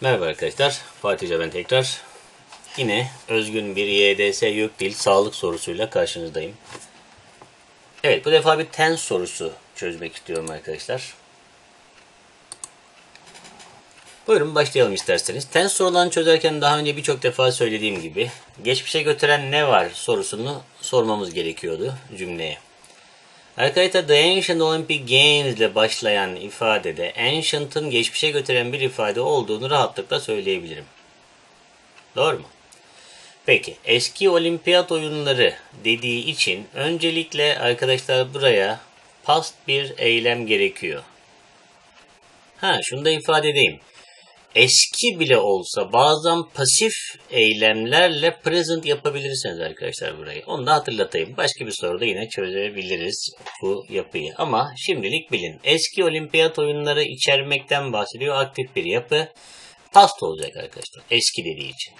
Merhaba arkadaşlar, Fatih ben tekrar. Yine özgün bir YDS yük dil sağlık sorusuyla karşınızdayım. Evet, bu defa bir tens sorusu çözmek istiyorum arkadaşlar. Buyurun başlayalım isterseniz. Tens sorularını çözerken daha önce birçok defa söylediğim gibi geçmişe götüren ne var sorusunu sormamız gerekiyordu cümleye. Arkadaşlar The Ancient Olympic Games ile başlayan ifadede Ancient'ın geçmişe götüren bir ifade olduğunu rahatlıkla söyleyebilirim. Doğru mu? Peki eski olimpiyat oyunları dediği için öncelikle arkadaşlar buraya past bir eylem gerekiyor. Ha şunu da ifade edeyim. Eski bile olsa bazen pasif eylemlerle present yapabilirsiniz arkadaşlar burayı. Onu da hatırlatayım. Başka bir soruda yine çözebiliriz bu yapıyı. Ama şimdilik bilin. Eski olimpiyat oyunları içermekten bahsediyor. Aktif bir yapı. Past olacak arkadaşlar. Eski dediği için.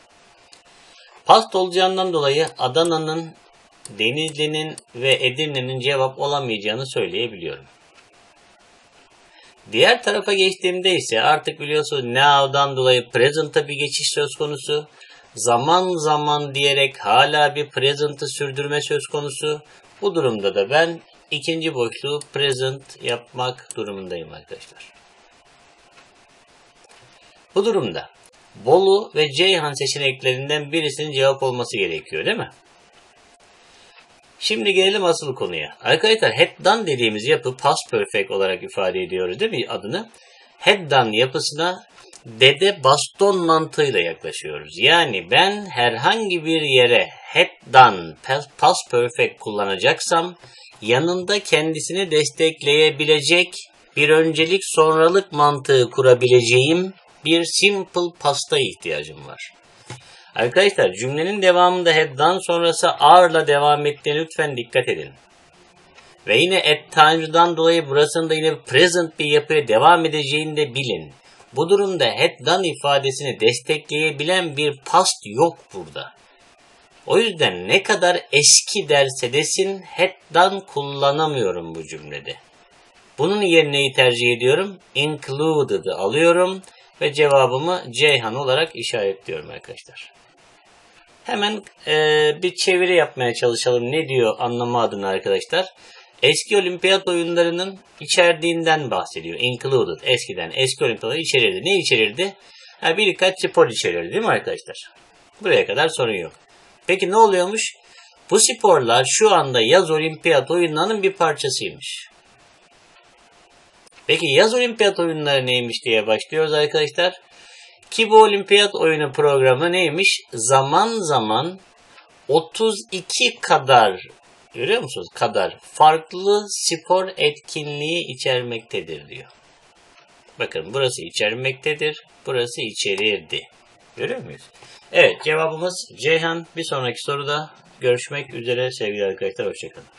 Past olacağından dolayı Adana'nın, Denizli'nin ve Edirne'nin cevap olamayacağını söyleyebiliyorum. Diğer tarafa geçtiğimde ise artık biliyorsunuz now'dan dolayı present'a bir geçiş söz konusu. Zaman zaman diyerek hala bir present'ı sürdürme söz konusu. Bu durumda da ben ikinci boşluğu present yapmak durumundayım arkadaşlar. Bu durumda Bolu ve Ceyhan seçeneklerinden birisinin cevap olması gerekiyor değil mi? Şimdi gelelim asıl konuya. Arkadaşlar had done dediğimiz yapı past perfect olarak ifade ediyoruz değil mi adını? Had done yapısına dede baston mantığıyla yaklaşıyoruz. Yani ben herhangi bir yere had done past perfect kullanacaksam yanında kendisini destekleyebilecek bir öncelik sonralık mantığı kurabileceğim bir simple pasta ihtiyacım var. Arkadaşlar cümlenin devamında had'dan sonrası are'la devam ettiğine lütfen dikkat edin. Ve yine at times'dan dolayı burasında yine present bir yapıya devam edeceğini de bilin. Bu durumda had done ifadesini destekleyebilen bir past yok burada. O yüzden ne kadar eski derse desin had done kullanamıyorum bu cümlede. Bunun yerine tercih ediyorum. Included'ı alıyorum ve cevabımı Ceyhan olarak işaretliyorum arkadaşlar. Hemen e, bir çeviri yapmaya çalışalım. Ne diyor anlama adına arkadaşlar. Eski olimpiyat oyunlarının içerdiğinden bahsediyor. Included. Eskiden eski olimpiyatları içerirdi. Ne içerirdi? Ha, birkaç spor içerirdi değil mi arkadaşlar? Buraya kadar sorun yok. Peki ne oluyormuş? Bu sporlar şu anda yaz olimpiyat oyunlarının bir parçasıymış. Peki yaz olimpiyat oyunları neymiş diye başlıyoruz arkadaşlar. Ki bu olimpiyat oyunu programı neymiş? Zaman zaman 32 kadar görüyor musunuz? Kadar farklı spor etkinliği içermektedir diyor. Bakın burası içermektedir. Burası içerirdi. Görüyor muyuz? Evet cevabımız Ceyhan. Bir sonraki soruda görüşmek üzere sevgili arkadaşlar. Hoşçakalın.